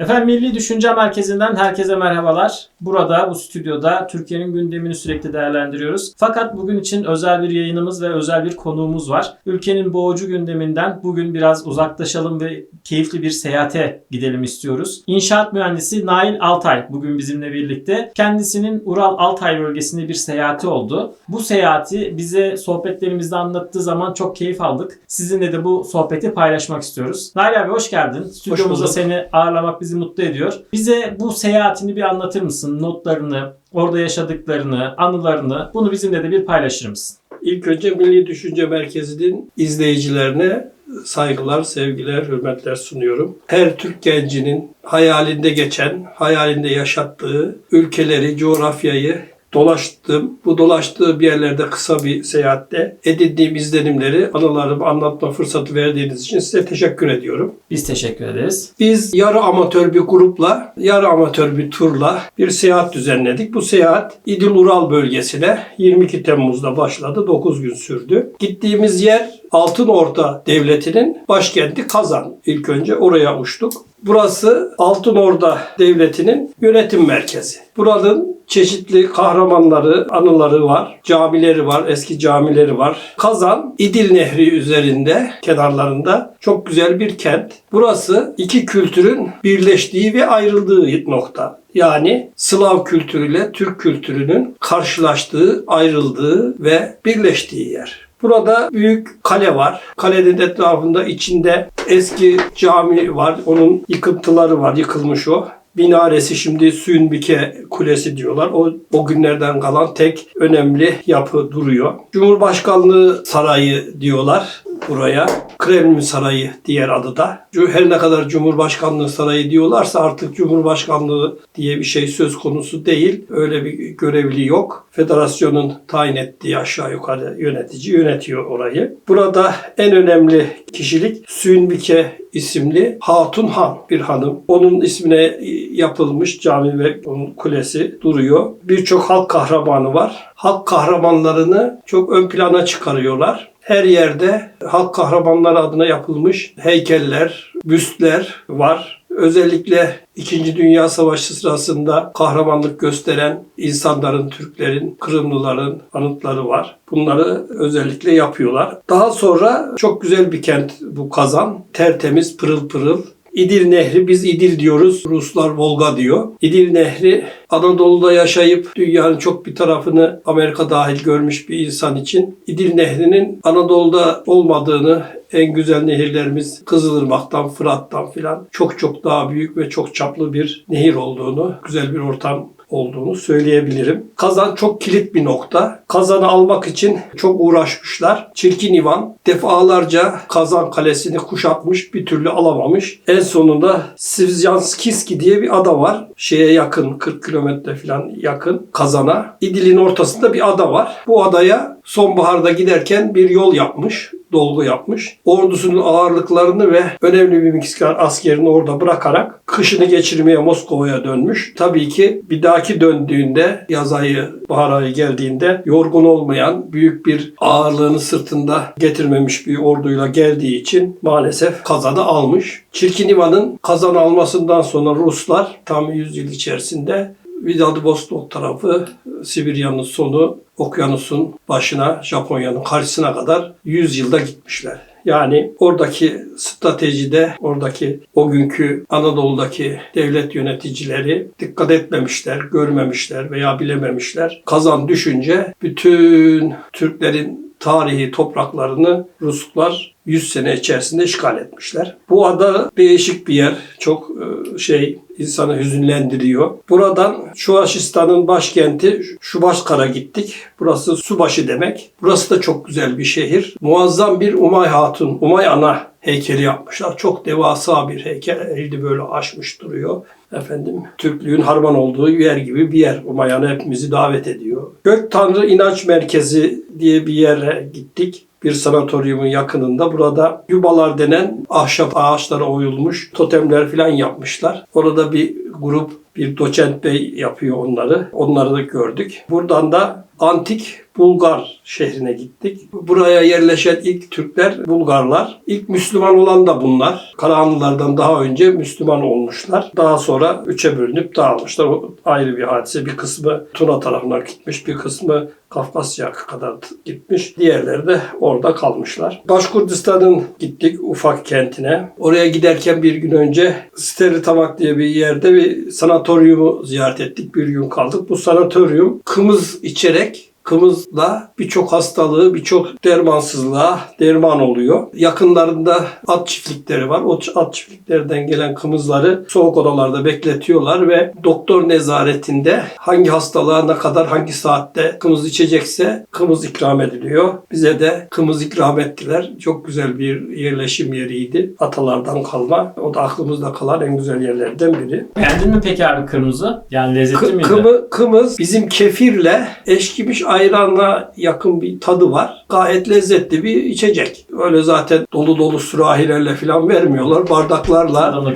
Efendim Milli Düşünce Merkezi'nden herkese merhabalar. Burada bu stüdyoda Türkiye'nin gündemini sürekli değerlendiriyoruz. Fakat bugün için özel bir yayınımız ve özel bir konuğumuz var. Ülkenin boğucu gündeminden bugün biraz uzaklaşalım ve keyifli bir seyahate gidelim istiyoruz. İnşaat mühendisi Nail Altay bugün bizimle birlikte. Kendisinin Ural Altay bölgesinde bir seyahati oldu. Bu seyahati bize sohbetlerimizde anlattığı zaman çok keyif aldık. Sizinle de bu sohbeti paylaşmak istiyoruz. Nail abi hoş geldin. Stüdyomuzda bulduk. seni ağırlamak bizi mutlu ediyor. Bize bu seyahatini bir anlatır mısın? Notlarını, orada yaşadıklarını, anılarını bunu bizimle de bir paylaşır mısın? İlk önce Milli Düşünce Merkezi'nin izleyicilerine saygılar, sevgiler, hürmetler sunuyorum. Her Türk gencinin hayalinde geçen, hayalinde yaşattığı ülkeleri, coğrafyayı dolaştım. Bu dolaştığı bir yerlerde kısa bir seyahatte edindiğim izlenimleri, anılarımı anlatma fırsatı verdiğiniz için size teşekkür ediyorum. Biz teşekkür ederiz. Biz yarı amatör bir grupla, yarı amatör bir turla bir seyahat düzenledik. Bu seyahat İdil Ural bölgesine 22 Temmuz'da başladı. 9 gün sürdü. Gittiğimiz yer Altınorda Devleti'nin başkenti Kazan. İlk önce oraya uçtuk. Burası Altınorda Devleti'nin yönetim merkezi. Buranın çeşitli kahramanları, anıları var. Camileri var, eski camileri var. Kazan, İdil Nehri üzerinde, kenarlarında çok güzel bir kent. Burası iki kültürün birleştiği ve ayrıldığı nokta. Yani Slav kültürüyle Türk kültürünün karşılaştığı, ayrıldığı ve birleştiği yer. Burada büyük kale var. Kalenin etrafında içinde eski cami var. Onun yıkıntıları var. Yıkılmış o. Minaresi şimdi Süyünbike Kulesi diyorlar. O, o günlerden kalan tek önemli yapı duruyor. Cumhurbaşkanlığı Sarayı diyorlar buraya. Kremlin Sarayı diğer adı da. Her ne kadar Cumhurbaşkanlığı Sarayı diyorlarsa artık Cumhurbaşkanlığı diye bir şey söz konusu değil. Öyle bir görevli yok. Federasyonun tayin ettiği aşağı yukarı yönetici yönetiyor orayı. Burada en önemli kişilik Süyünbike isimli Hatun Han bir hanım. Onun ismine yapılmış cami ve onun kulesi duruyor. Birçok halk kahramanı var. Halk kahramanlarını çok ön plana çıkarıyorlar. Her yerde halk kahramanları adına yapılmış heykeller, büstler var. Özellikle İkinci Dünya Savaşı sırasında kahramanlık gösteren insanların, Türklerin, Kırımlıların anıtları var. Bunları özellikle yapıyorlar. Daha sonra çok güzel bir kent bu Kazan. Tertemiz, pırıl pırıl. İdil Nehri, biz İdil diyoruz, Ruslar Volga diyor. İdil Nehri Anadolu'da yaşayıp dünyanın çok bir tarafını Amerika dahil görmüş bir insan için İdil Nehri'nin Anadolu'da olmadığını en güzel nehirlerimiz Kızılırmak'tan, Fırat'tan filan çok çok daha büyük ve çok çaplı bir nehir olduğunu, güzel bir ortam olduğunu söyleyebilirim. Kazan çok kilit bir nokta. Kazan'ı almak için çok uğraşmışlar. Çirkin İvan defalarca Kazan Kalesi'ni kuşatmış, bir türlü alamamış. En sonunda Svizyanskiski diye bir ada var. Şeye yakın, 40 kilometre falan yakın Kazan'a. İdil'in ortasında bir ada var. Bu adaya sonbaharda giderken bir yol yapmış dolgu yapmış. Ordusunun ağırlıklarını ve önemli bir miktar askerini orada bırakarak kışını geçirmeye Moskova'ya dönmüş. Tabii ki bir dahaki döndüğünde yaz ayı, bahar ayı geldiğinde yorgun olmayan, büyük bir ağırlığını sırtında getirmemiş bir orduyla geldiği için maalesef kazanı almış. Çirkin İvan'ın kazan almasından sonra Ruslar tam 100 yıl içerisinde Vladivostok tarafı, Sibirya'nın sonu, okyanusun başına, Japonya'nın karşısına kadar 100 yılda gitmişler. Yani oradaki stratejide, oradaki o günkü Anadolu'daki devlet yöneticileri dikkat etmemişler, görmemişler veya bilememişler. Kazan düşünce bütün Türklerin tarihi topraklarını Ruslar 100 sene içerisinde işgal etmişler. Bu ada değişik bir yer. Çok e, şey insanı hüzünlendiriyor. Buradan Şuvaşistan'ın başkenti Şubaşkar'a gittik. Burası subaşı demek. Burası da çok güzel bir şehir. Muazzam bir Umay Hatun, Umay Ana heykeli yapmışlar. Çok devasa bir heykel. Eli böyle açmış duruyor. Efendim Türklüğün harman olduğu yer gibi bir yer. Umay Ana hepimizi davet ediyor. Gök Tanrı İnanç Merkezi diye bir yere gittik bir sanatoryumun yakınında. Burada yubalar denen ahşap ağaçlara oyulmuş totemler falan yapmışlar. Orada bir grup bir doçent bey yapıyor onları. Onları da gördük. Buradan da antik Bulgar şehrine gittik. Buraya yerleşen ilk Türkler Bulgarlar. İlk Müslüman olan da bunlar. Karahanlılardan daha önce Müslüman olmuşlar. Daha sonra üçe bölünüp dağılmışlar. O ayrı bir hadise. Bir kısmı Tuna tarafına gitmiş, bir kısmı Kafkasya kadar gitmiş. Diğerleri de orada kalmışlar. Başkurdistan'ın gittik ufak kentine. Oraya giderken bir gün önce Sterlitamak diye bir yerde bir sanatoryumu ziyaret ettik. Bir gün kaldık. Bu sanatoryum kımız içerek Kımızla birçok hastalığı, birçok dermansızlığa derman oluyor. Yakınlarında at çiftlikleri var. O at çiftliklerinden gelen kımızları soğuk odalarda bekletiyorlar ve doktor nezaretinde hangi hastalığa ne kadar hangi saatte kımız içecekse kımız ikram ediliyor. Bize de kımız ikram ettiler. Çok güzel bir yerleşim yeriydi. Atalardan kalma. O da aklımızda kalan en güzel yerlerden biri. Beğendin mi peki abi kırmızı? Yani lezzetli Kı- miydi? kımı- kımız bizim kefirle eşkimiş ayranla yakın bir tadı var. Gayet lezzetli bir içecek. Öyle zaten dolu dolu sürahilerle falan vermiyorlar. Bardaklarla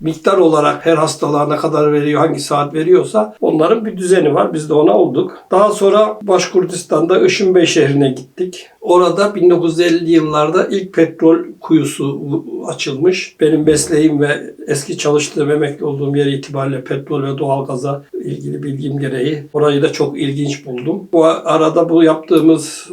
miktar olarak her hastalığa ne kadar veriyor, hangi saat veriyorsa onların bir düzeni var. Biz de ona olduk. Daha sonra Başkurdistan'da Işınbey şehrine gittik. Orada 1950'li yıllarda ilk petrol kuyusu açılmış. Benim mesleğim ve eski çalıştığım, emekli olduğum yer itibariyle petrol ve doğalgaza ilgili bilgim gereği orayı da çok ilginç buldum. Bu arada bu yaptığımız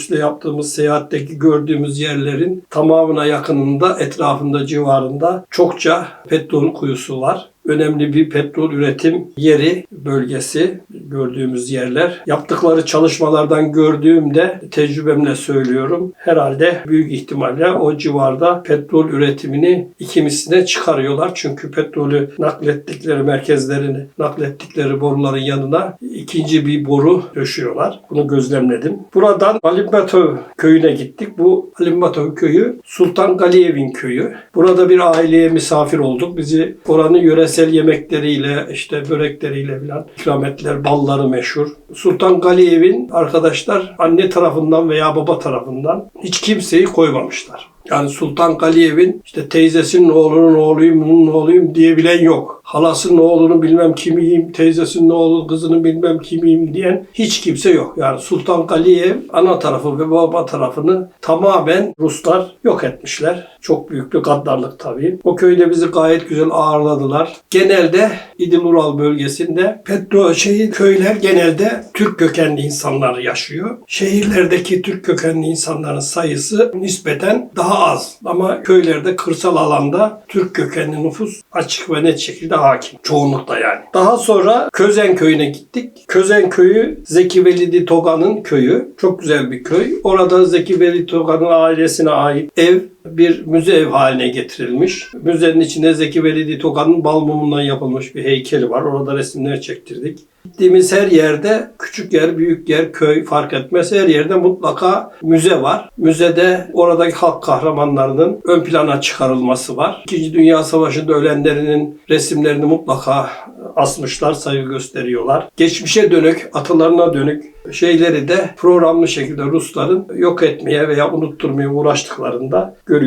otobüsle yaptığımız seyahatteki gördüğümüz yerlerin tamamına yakınında, etrafında, civarında çokça petrol kuyusu var önemli bir petrol üretim yeri, bölgesi gördüğümüz yerler. Yaptıkları çalışmalardan gördüğümde tecrübemle söylüyorum. Herhalde büyük ihtimalle o civarda petrol üretimini iki misline çıkarıyorlar. Çünkü petrolü naklettikleri merkezlerini, naklettikleri boruların yanına ikinci bir boru döşüyorlar. Bunu gözlemledim. Buradan Alimbatov köyüne gittik. Bu Alimbatov köyü Sultan Galiyev'in köyü. Burada bir aileye misafir olduk. Bizi oranın yöresel yemekleriyle, işte börekleriyle falan ikram ettiler. Balları meşhur. Sultan Galiyev'in arkadaşlar anne tarafından veya baba tarafından hiç kimseyi koymamışlar. Yani Sultan Galiyev'in işte teyzesinin oğlunun oğluyum, bunun oğluyum diyebilen yok. Halasının oğlunu bilmem kimiyim, teyzesinin oğlu kızının bilmem kimiyim diyen hiç kimse yok. Yani Sultan Galiyev ana tarafı ve baba tarafını tamamen Ruslar yok etmişler. Çok büyük bir gaddarlık tabii. O köyde bizi gayet güzel ağırladılar. Genelde İdil Ural bölgesinde petrol şeyi köyler genelde Türk kökenli insanlar yaşıyor. Şehirlerdeki Türk kökenli insanların sayısı nispeten daha az. Ama köylerde kırsal alanda Türk kökenli nüfus açık ve net şekilde hakim. Çoğunlukla yani. Daha sonra Közen köyüne gittik. Közen köyü Zeki Velidi Toga'nın köyü. Çok güzel bir köy. Orada Zeki Velidi Toga'nın ailesine ait ev bir müze ev haline getirilmiş. Müzenin içinde Zeki Velidi Toga'nın bal mumundan yapılmış bir heykeli var. Orada resimler çektirdik. Gittiğimiz her yerde küçük yer, büyük yer, köy fark etmez. Her yerde mutlaka müze var. Müzede oradaki halk kahramanlarının ön plana çıkarılması var. İkinci Dünya Savaşı'nda ölenlerinin resimlerini mutlaka asmışlar, saygı gösteriyorlar. Geçmişe dönük, atalarına dönük şeyleri de programlı şekilde Rusların yok etmeye veya unutturmaya uğraştıklarında görüyoruz.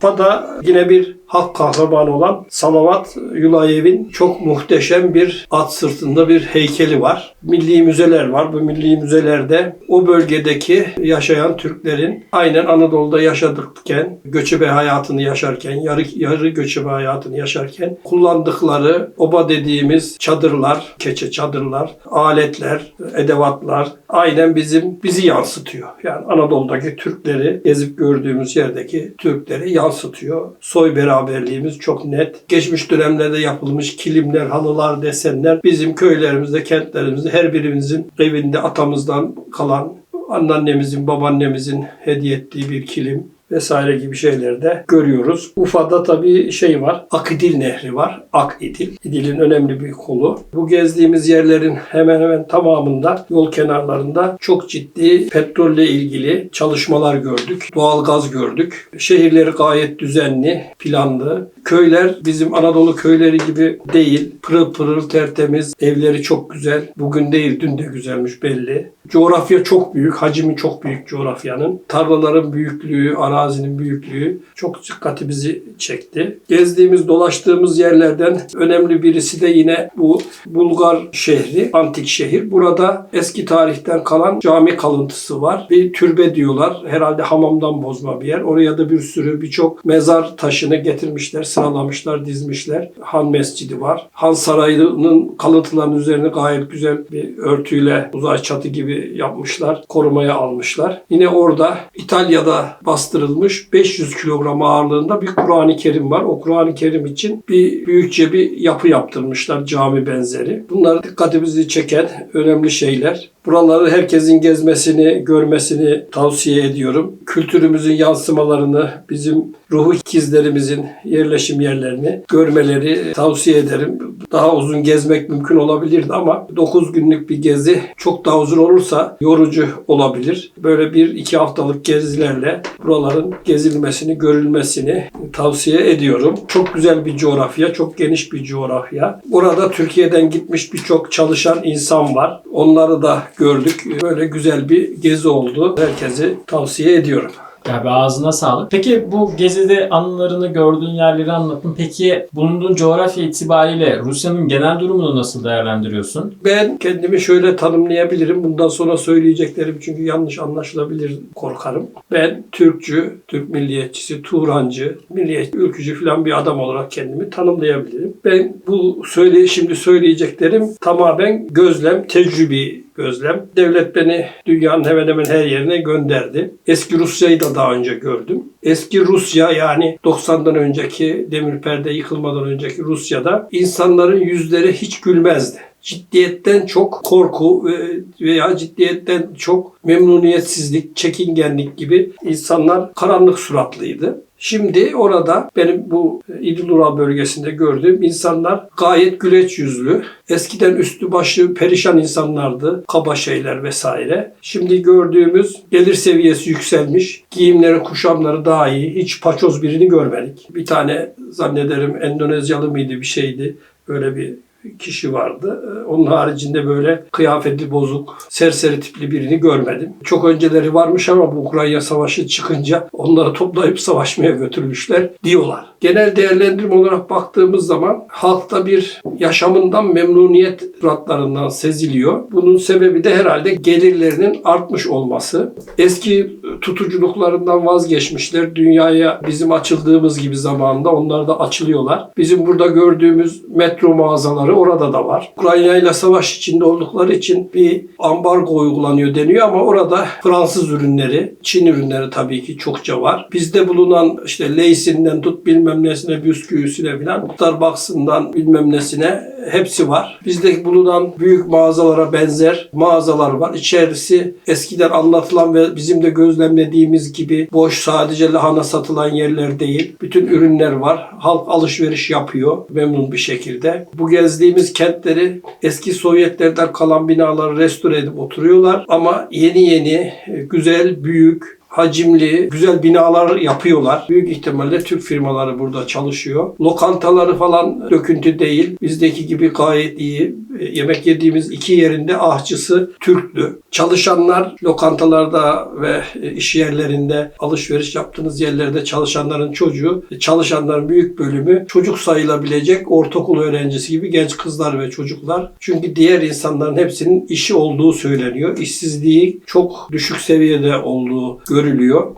Fada yine bir halk kahramanı olan Salavat Yulayev'in çok muhteşem bir at sırtında bir heykeli var. Milli müzeler var. Bu milli müzelerde o bölgedeki yaşayan Türklerin aynen Anadolu'da yaşadıkken, göçebe hayatını yaşarken, yarı, yarı göçebe hayatını yaşarken kullandıkları oba dediğimiz çadırlar, keçe çadırlar, aletler, edevatlar aynen bizim bizi yansıtıyor. Yani Anadolu'daki Türkleri gezip gördüğümüz yerdeki Türkleri yansıtıyor. Soy beraberliğimiz çok net. Geçmiş dönemlerde yapılmış kilimler, halılar, desenler bizim köylerimizde, kentlerimizde her birimizin evinde atamızdan kalan anneannemizin, babaannemizin hediye ettiği bir kilim vesaire gibi şeyleri de görüyoruz. Ufa'da tabii şey var. Akidil Nehri var. Akidil. İdil'in önemli bir kolu. Bu gezdiğimiz yerlerin hemen hemen tamamında yol kenarlarında çok ciddi petrolle ilgili çalışmalar gördük. Doğalgaz gördük. Şehirleri gayet düzenli, planlı. Köyler bizim Anadolu köyleri gibi değil. Pırıl pırıl tertemiz. Evleri çok güzel. Bugün değil dün de güzelmiş belli. Coğrafya çok büyük. Hacmi çok büyük coğrafyanın. Tarlaların büyüklüğü, arazinin büyüklüğü çok dikkatimizi çekti. Gezdiğimiz, dolaştığımız yerlerden önemli birisi de yine bu Bulgar şehri, antik şehir. Burada eski tarihten kalan cami kalıntısı var. Bir türbe diyorlar. Herhalde hamamdan bozma bir yer. Oraya da bir sürü birçok mezar taşını getirmişler, sıralamışlar, dizmişler. Han Mescidi var. Han Sarayı'nın kalıntılarının üzerine gayet güzel bir örtüyle uzay çatı gibi yapmışlar. Korumaya almışlar. Yine orada İtalya'da bastırılmış 500 kilogram ağırlığında bir Kur'an-ı Kerim var. O Kur'an-ı Kerim için bir büyükçe bir yapı yaptırmışlar cami benzeri. Bunlar dikkatimizi çeken önemli şeyler. Buraları herkesin gezmesini, görmesini tavsiye ediyorum. Kültürümüzün yansımalarını, bizim ruhu ikizlerimizin yerleşim yerlerini görmeleri tavsiye ederim. Daha uzun gezmek mümkün olabilirdi ama 9 günlük bir gezi çok daha uzun olursa yorucu olabilir. Böyle bir iki haftalık gezilerle buraların gezilmesini, görülmesini tavsiye ediyorum. Çok güzel bir coğrafya, çok geniş bir coğrafya. Burada Türkiye'den gitmiş birçok çalışan insan var. Onları da gördük. Böyle güzel bir gezi oldu. Herkese tavsiye ediyorum. Ya be ağzına sağlık. Peki bu gezide anılarını gördüğün yerleri anlattın. Peki bulunduğun coğrafya itibariyle Rusya'nın genel durumunu nasıl değerlendiriyorsun? Ben kendimi şöyle tanımlayabilirim. Bundan sonra söyleyeceklerim çünkü yanlış anlaşılabilir korkarım. Ben Türkçü, Türk milliyetçisi, Turancı, milliyetçi, ülkücü falan bir adam olarak kendimi tanımlayabilirim. Ben bu söyle şimdi söyleyeceklerim tamamen gözlem, tecrübi gözlem. Devlet beni dünyanın hemen hemen her yerine gönderdi. Eski Rusya'yı da daha önce gördüm. Eski Rusya yani 90'dan önceki demir perde yıkılmadan önceki Rusya'da insanların yüzleri hiç gülmezdi ciddiyetten çok korku ve- veya ciddiyetten çok memnuniyetsizlik, çekingenlik gibi insanlar karanlık suratlıydı. Şimdi orada benim bu İdil Ural bölgesinde gördüğüm insanlar gayet güleç yüzlü. Eskiden üstü başı perişan insanlardı. Kaba şeyler vesaire. Şimdi gördüğümüz gelir seviyesi yükselmiş. Giyimleri, kuşamları daha iyi. Hiç paçoz birini görmedik. Bir tane zannederim Endonezyalı mıydı bir şeydi. Böyle bir kişi vardı. Ee, Onun haricinde böyle kıyafeti bozuk, serseri tipli birini görmedim. Çok önceleri varmış ama bu Ukrayna Savaşı çıkınca onları toplayıp savaşmaya götürmüşler diyorlar. Genel değerlendirme olarak baktığımız zaman halkta bir yaşamından memnuniyet suratlarından seziliyor. Bunun sebebi de herhalde gelirlerinin artmış olması. Eski tutuculuklarından vazgeçmişler. Dünyaya bizim açıldığımız gibi zamanında onlar da açılıyorlar. Bizim burada gördüğümüz metro mağazaları orada da var. Ukrayna ile savaş içinde oldukları için bir ambargo uygulanıyor deniyor ama orada Fransız ürünleri, Çin ürünleri tabii ki çokça var. Bizde bulunan işte Lay'sinden tut bilmem nesine, bisküvisine filan, Starbucks'ından bilmem nesine hepsi var. Bizde bulunan büyük mağazalara benzer mağazalar var. İçerisi eskiden anlatılan ve bizim de gözlemlediğimiz gibi boş sadece lahana satılan yerler değil. Bütün ürünler var. Halk alışveriş yapıyor memnun bir şekilde. Bu gezdiğimiz kentleri eski Sovyetlerden kalan binaları restore edip oturuyorlar ama yeni yeni e, güzel, büyük, hacimli, güzel binalar yapıyorlar. Büyük ihtimalle Türk firmaları burada çalışıyor. Lokantaları falan döküntü değil. Bizdeki gibi gayet iyi. E, Yemek yediğimiz iki yerinde ahçısı Türktü. Çalışanlar lokantalarda ve e, iş yerlerinde, alışveriş yaptığınız yerlerde çalışanların çocuğu, e, çalışanların büyük bölümü çocuk sayılabilecek ortaokul öğrencisi gibi genç kızlar ve çocuklar. Çünkü diğer insanların hepsinin işi olduğu söyleniyor. İşsizliği çok düşük seviyede olduğu görülüyor.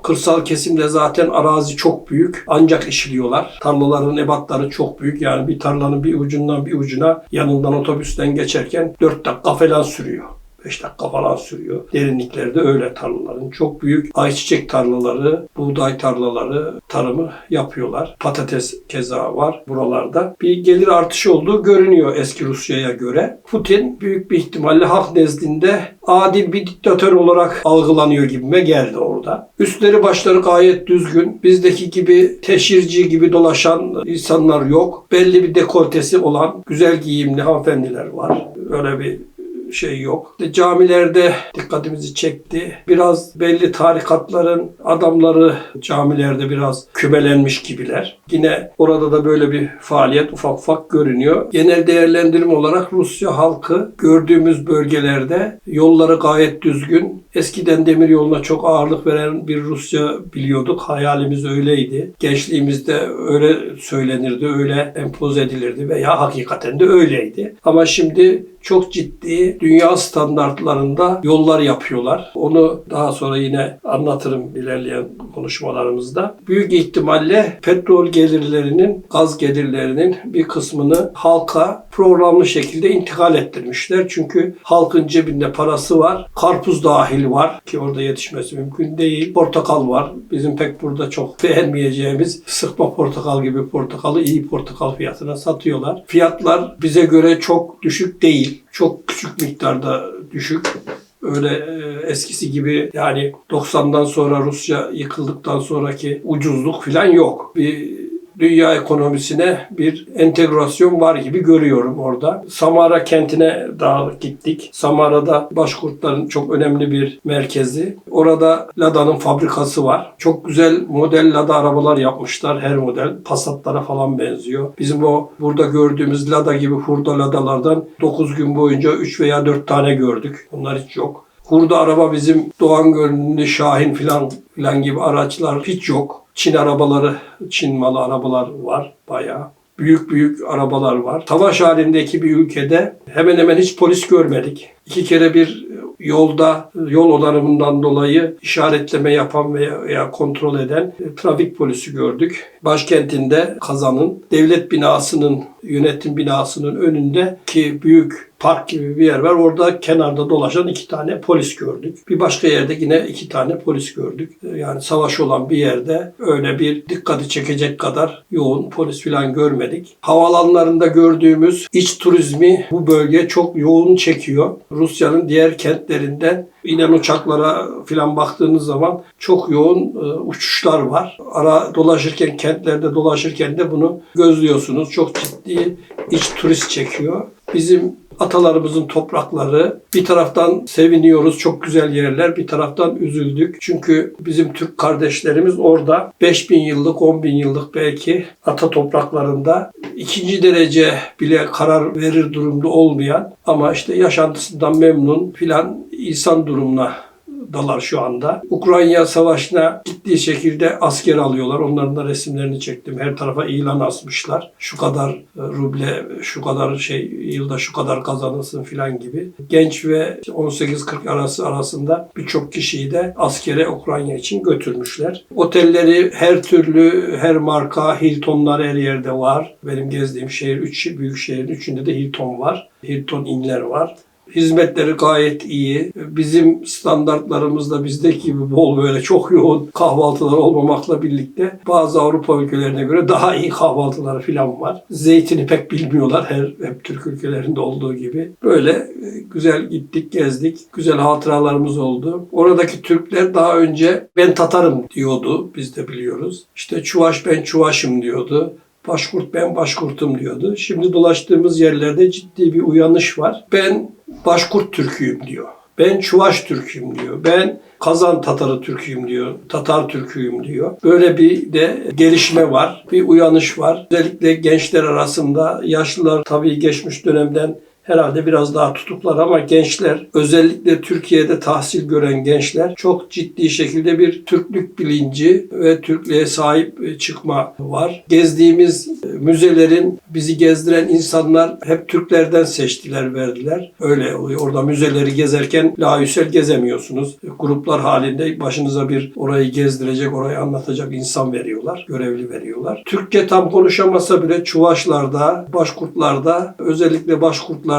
Kırsal kesimde zaten arazi çok büyük ancak işliyorlar. Tarlaların ebatları çok büyük. Yani bir tarlanın bir ucundan bir ucuna yanından otobüsten geçerken 4 dakika falan sürüyor. 5 dakika falan sürüyor. Derinliklerde öyle tarlaların. Çok büyük ayçiçek tarlaları, buğday tarlaları tarımı yapıyorlar. Patates keza var buralarda. Bir gelir artışı olduğu görünüyor eski Rusya'ya göre. Putin büyük bir ihtimalle halk nezdinde adil bir diktatör olarak algılanıyor gibime geldi orada. Üstleri başları gayet düzgün. Bizdeki gibi teşhirci gibi dolaşan insanlar yok. Belli bir dekoltesi olan güzel giyimli hanımefendiler var. Öyle bir şey yok. İşte camilerde dikkatimizi çekti. Biraz belli tarikatların adamları camilerde biraz kümelenmiş gibiler. Yine orada da böyle bir faaliyet ufak ufak görünüyor. Genel değerlendirme olarak Rusya halkı gördüğümüz bölgelerde yolları gayet düzgün. Eskiden demir yoluna çok ağırlık veren bir Rusya biliyorduk. Hayalimiz öyleydi. Gençliğimizde öyle söylenirdi, öyle empoze edilirdi veya hakikaten de öyleydi. Ama şimdi çok ciddi dünya standartlarında yollar yapıyorlar. Onu daha sonra yine anlatırım ilerleyen konuşmalarımızda. Büyük ihtimalle petrol gelirlerinin, gaz gelirlerinin bir kısmını halka programlı şekilde intikal ettirmişler. Çünkü halkın cebinde parası var. Karpuz dahil var ki orada yetişmesi mümkün değil. Portakal var. Bizim pek burada çok beğenmeyeceğimiz sıkma portakal gibi portakalı iyi portakal fiyatına satıyorlar. Fiyatlar bize göre çok düşük değil. Çok küçük miktarda düşük. Öyle e, eskisi gibi yani 90'dan sonra Rusya yıkıldıktan sonraki ucuzluk falan yok. Bir dünya ekonomisine bir entegrasyon var gibi görüyorum orada. Samara kentine daha gittik. Samara'da Başkurtların çok önemli bir merkezi. Orada Lada'nın fabrikası var. Çok güzel model Lada arabalar yapmışlar. Her model Passat'lara falan benziyor. Bizim o burada gördüğümüz Lada gibi hurda Ladalardan 9 gün boyunca 3 veya 4 tane gördük. Bunlar hiç yok. Hurda araba bizim Doğan Gölü'nde Şahin filan filan gibi araçlar hiç yok. Çin arabaları, Çin malı arabalar var bayağı. Büyük büyük arabalar var. Savaş halindeki bir ülkede hemen hemen hiç polis görmedik. İki kere bir yolda yol onarımından dolayı işaretleme yapan veya, kontrol eden e, trafik polisi gördük. Başkentinde Kazan'ın devlet binasının yönetim binasının önünde ki büyük park gibi bir yer var. Orada kenarda dolaşan iki tane polis gördük. Bir başka yerde yine iki tane polis gördük. E, Yani savaş olan bir yerde öyle bir dikkati çekecek kadar yoğun polis falan görmedik. Havalanlarında gördüğümüz iç turizmi bu bölge çok yoğun çekiyor. Rusya'nın diğer kentlerinden inen uçaklara filan baktığınız zaman çok yoğun e, uçuşlar var. Ara dolaşırken kentlerde dolaşırken de bunu gözlüyorsunuz. Çok ciddi iç turist çekiyor. Bizim atalarımızın toprakları bir taraftan seviniyoruz çok güzel yerler bir taraftan üzüldük. Çünkü bizim Türk kardeşlerimiz orada 5000 yıllık 10 bin yıllık belki ata topraklarında ikinci derece bile karar verir durumda olmayan ama işte yaşantısından memnun filan insan durumuna dalar şu anda. Ukrayna savaşına ciddi şekilde asker alıyorlar. Onların da resimlerini çektim. Her tarafa ilan asmışlar. Şu kadar e, ruble, şu kadar şey yılda şu kadar kazanılsın filan gibi. Genç ve 18-40 arası arasında birçok kişiyi de askere Ukrayna için götürmüşler. Otelleri her türlü, her marka Hilton'lar her yerde var. Benim gezdiğim şehir, üç büyük şehrin üçünde de Hilton var. Hilton inler var. Hizmetleri gayet iyi. Bizim standartlarımızda bizdeki gibi bol böyle çok yoğun kahvaltılar olmamakla birlikte bazı Avrupa ülkelerine göre daha iyi kahvaltıları falan var. Zeytini pek bilmiyorlar her hep Türk ülkelerinde olduğu gibi. Böyle e, güzel gittik, gezdik. Güzel hatıralarımız oldu. Oradaki Türkler daha önce ben Tatarım diyordu. Biz de biliyoruz. İşte Çuvaş ben Çuvaşım diyordu. Başkurt ben Başkurtum diyordu. Şimdi dolaştığımız yerlerde ciddi bir uyanış var. Ben Başkurt Türküyüm diyor. Ben Çuvaş Türküyüm diyor. Ben Kazan Tatarı Türküyüm diyor. Tatar Türküyüm diyor. Böyle bir de gelişme var. Bir uyanış var. Özellikle gençler arasında yaşlılar tabii geçmiş dönemden herhalde biraz daha tutuklar ama gençler özellikle Türkiye'de tahsil gören gençler çok ciddi şekilde bir Türklük bilinci ve Türklüğe sahip çıkma var. Gezdiğimiz müzelerin bizi gezdiren insanlar hep Türklerden seçtiler, verdiler. Öyle oluyor. Orada müzeleri gezerken layüsel gezemiyorsunuz. Gruplar halinde başınıza bir orayı gezdirecek, orayı anlatacak insan veriyorlar. Görevli veriyorlar. Türkçe tam konuşamasa bile Çuvaşlarda, Başkurtlarda, özellikle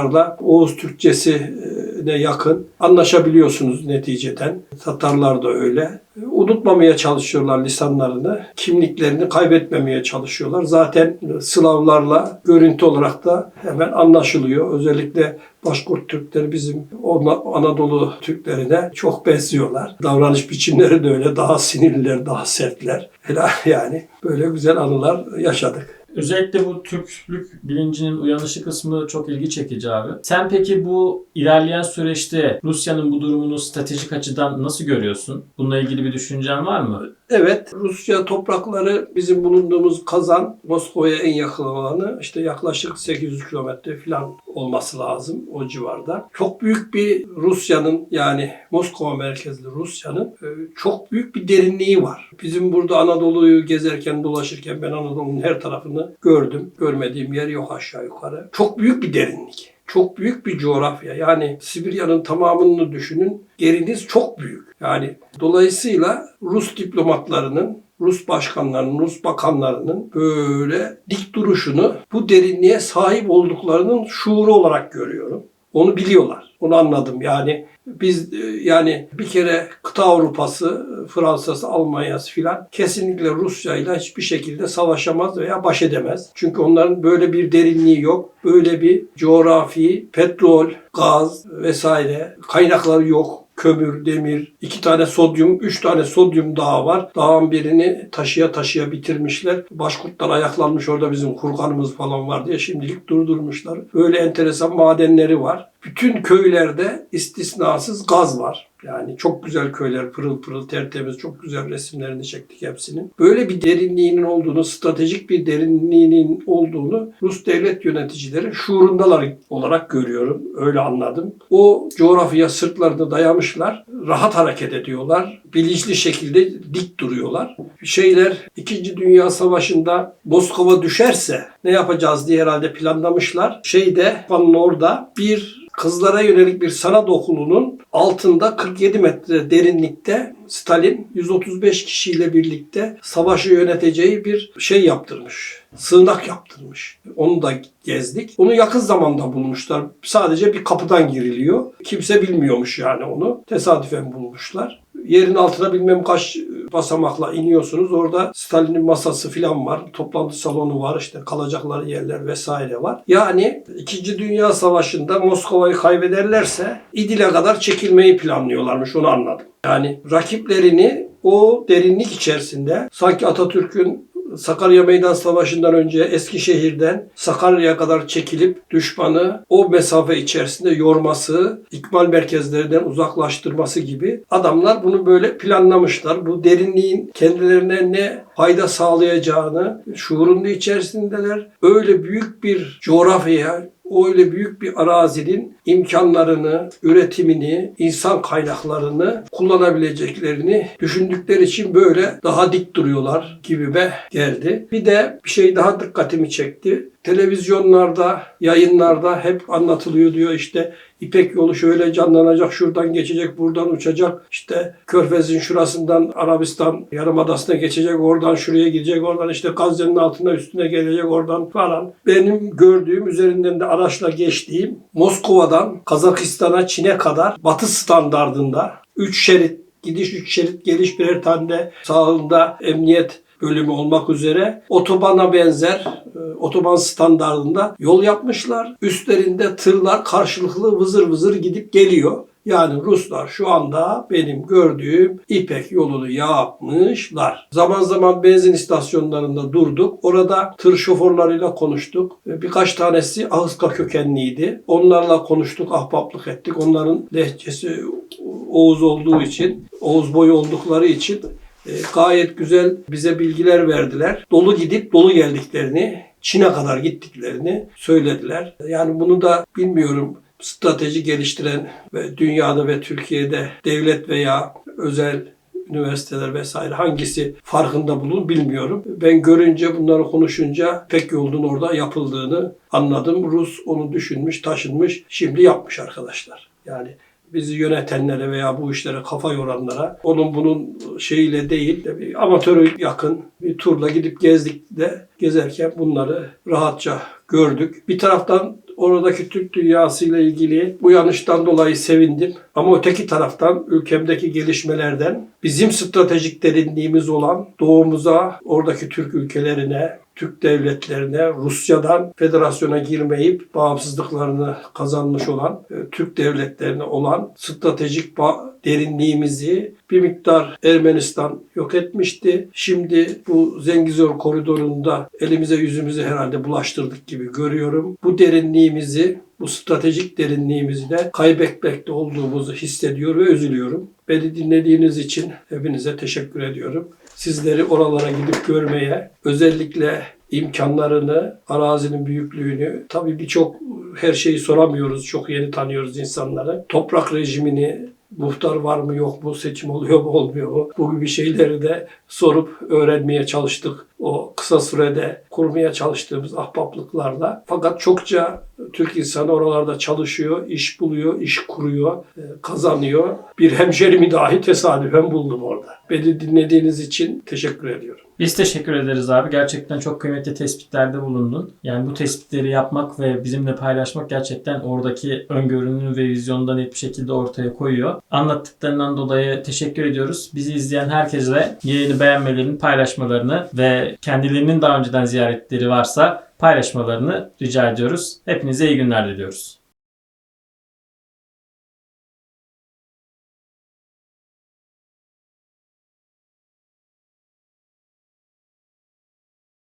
Başkurtlarda Oğuz Türkçesine yakın anlaşabiliyorsunuz neticeden. Tatarlar da öyle. Unutmamaya çalışıyorlar lisanlarını, kimliklerini kaybetmemeye çalışıyorlar. Zaten Slavlarla görüntü olarak da hemen anlaşılıyor. Özellikle Başkurt Türkleri bizim Anadolu Türklerine çok benziyorlar. Davranış biçimleri de öyle. Daha sinirliler, daha sertler. Yani böyle güzel anılar yaşadık. Özellikle bu Türklük bilincinin uyanışı kısmı çok ilgi çekici abi. Sen peki bu ilerleyen süreçte Rusya'nın bu durumunu stratejik açıdan nasıl görüyorsun? Bununla ilgili bir düşüncen var mı? Evet, Rusya toprakları bizim bulunduğumuz kazan Moskova'ya en yakın olanı işte yaklaşık 800 kilometre falan olması lazım o civarda. Çok büyük bir Rusya'nın yani Moskova merkezli Rusya'nın e, çok büyük bir derinliği var. Bizim burada Anadolu'yu gezerken dolaşırken ben Anadolu'nun her tarafını gördüm. Görmediğim yer yok aşağı yukarı. Çok büyük bir derinlik. Çok büyük bir coğrafya. Yani Sibirya'nın tamamını düşünün. Geriniz çok büyük. Yani dolayısıyla Rus diplomatlarının Rus başkanlarının, Rus bakanlarının böyle dik duruşunu bu derinliğe sahip olduklarının şuuru olarak görüyorum. Onu biliyorlar. Onu anladım. Yani biz e, yani bir kere kıta Avrupa'sı, Fransa'sı, Almanya'sı filan kesinlikle Rusya ile hiçbir şekilde savaşamaz veya baş edemez. Çünkü onların böyle bir derinliği yok. Böyle bir coğrafi, petrol, gaz vesaire kaynakları yok kömür, demir, iki tane sodyum, üç tane sodyum dağı var. Dağın birini taşıya taşıya bitirmişler. Başkurtlar ayaklanmış orada bizim kurganımız falan var diye şimdilik durdurmuşlar. Böyle enteresan madenleri var. Bütün köylerde istisnasız gaz var. Yani çok güzel köyler pırıl pırıl tertemiz çok güzel resimlerini çektik hepsinin. Böyle bir derinliğinin olduğunu, stratejik bir derinliğinin olduğunu Rus devlet yöneticileri şuurundalar olarak görüyorum. Öyle anladım. O coğrafyaya sırtlarını dayamışlar. Rahat hareket ediyorlar. Bilinçli şekilde dik duruyorlar. Şeyler 2. Dünya Savaşı'nda Moskova düşerse ne yapacağız diye herhalde planlamışlar. Şeyde Van'ın orada bir kızlara yönelik bir sanat okulunun altında 47 metre derinlikte Stalin 135 kişiyle birlikte savaşı yöneteceği bir şey yaptırmış. Sığınak yaptırmış. Onu da gezdik. Onu yakın zamanda bulmuşlar. Sadece bir kapıdan giriliyor. Kimse bilmiyormuş yani onu. Tesadüfen bulmuşlar. Yerin altına bilmem kaç basamakla iniyorsunuz. Orada Stalin'in masası filan var. Toplantı salonu var. işte kalacakları yerler vesaire var. Yani 2. Dünya Savaşı'nda Moskova'yı kaybederlerse İdil'e kadar çekilmeyi planlıyorlarmış. Onu anladım. Yani rakiplerini o derinlik içerisinde sanki Atatürk'ün Sakarya Meydan Savaşı'ndan önce Eskişehir'den Sakarya'ya kadar çekilip düşmanı o mesafe içerisinde yorması, ikmal merkezlerinden uzaklaştırması gibi adamlar bunu böyle planlamışlar. Bu derinliğin kendilerine ne fayda sağlayacağını şuurunda içerisindeler. Öyle büyük bir coğrafyaya öyle büyük bir arazinin imkanlarını, üretimini, insan kaynaklarını kullanabileceklerini düşündükleri için böyle daha dik duruyorlar gibime geldi. Bir de bir şey daha dikkatimi çekti. Televizyonlarda, yayınlarda hep anlatılıyor diyor işte İpek yolu şöyle canlanacak, şuradan geçecek, buradan uçacak. İşte Körfez'in şurasından Arabistan Yarımadası'na geçecek, oradan şuraya gidecek, oradan işte Gazze'nin altına üstüne gelecek, oradan falan. Benim gördüğüm, üzerinden de araçla geçtiğim Moskova'dan Kazakistan'a, Çin'e kadar batı standardında 3 şerit gidiş 3 şerit geliş birer tane sağında emniyet bölümü olmak üzere otobana benzer e, otoban standartında yol yapmışlar. Üstlerinde tırlar karşılıklı vızır vızır gidip geliyor. Yani Ruslar şu anda benim gördüğüm İpek yolunu yapmışlar. Zaman zaman benzin istasyonlarında durduk. Orada tır şoförleriyle konuştuk. Birkaç tanesi Ahıska kökenliydi. Onlarla konuştuk, ahbaplık ettik. Onların lehçesi Oğuz olduğu için, Oğuz boyu oldukları için e, gayet güzel bize bilgiler verdiler. Dolu gidip dolu geldiklerini, Çin'e kadar gittiklerini söylediler. Yani bunu da bilmiyorum strateji geliştiren ve dünyada ve Türkiye'de devlet veya özel üniversiteler vesaire hangisi farkında bulun bilmiyorum. Ben görünce bunları konuşunca pek yolun orada yapıldığını anladım. Rus onu düşünmüş, taşınmış, şimdi yapmış arkadaşlar. Yani bizi yönetenlere veya bu işlere kafa yoranlara onun bunun şeyiyle değil de bir amatörü yakın bir turla gidip gezdik de gezerken bunları rahatça gördük. Bir taraftan oradaki Türk dünyasıyla ilgili bu yanlıştan dolayı sevindim. Ama öteki taraftan ülkemdeki gelişmelerden bizim stratejik derinliğimiz olan doğumuza, oradaki Türk ülkelerine, Türk devletlerine, Rusya'dan federasyona girmeyip bağımsızlıklarını kazanmış olan e, Türk devletlerine olan stratejik derinliğimizi bir miktar Ermenistan yok etmişti. Şimdi bu Zengizor koridorunda elimize yüzümüze herhalde bulaştırdık gibi görüyorum. Bu derinliğimizi bu stratejik derinliğimizi de kaybetmekte olduğumuzu hissediyor ve üzülüyorum. Beni dinlediğiniz için hepinize teşekkür ediyorum. Sizleri oralara gidip görmeye, özellikle imkanlarını, arazinin büyüklüğünü, tabii birçok her şeyi soramıyoruz, çok yeni tanıyoruz insanları. Toprak rejimini, muhtar var mı yok mu, seçim oluyor mu olmuyor mu? Bu gibi şeyleri de sorup öğrenmeye çalıştık. O kısa sürede kurmaya çalıştığımız ahbaplıklarla. Fakat çokça Türk insanı oralarda çalışıyor, iş buluyor, iş kuruyor, e, kazanıyor. Bir hemşerimi dahi tesadüfen buldum orada. Beni dinlediğiniz için teşekkür ediyorum. Biz teşekkür ederiz abi. Gerçekten çok kıymetli tespitlerde bulundun. Yani bu tespitleri yapmak ve bizimle paylaşmak gerçekten oradaki öngörünün ve vizyonunu net bir şekilde ortaya koyuyor. Anlattıklarından dolayı teşekkür ediyoruz. Bizi izleyen herkese yayını beğenmelerini, paylaşmalarını ve kendilerinin daha önceden ziyaretleri varsa paylaşmalarını rica ediyoruz. Hepinize iyi günler diliyoruz.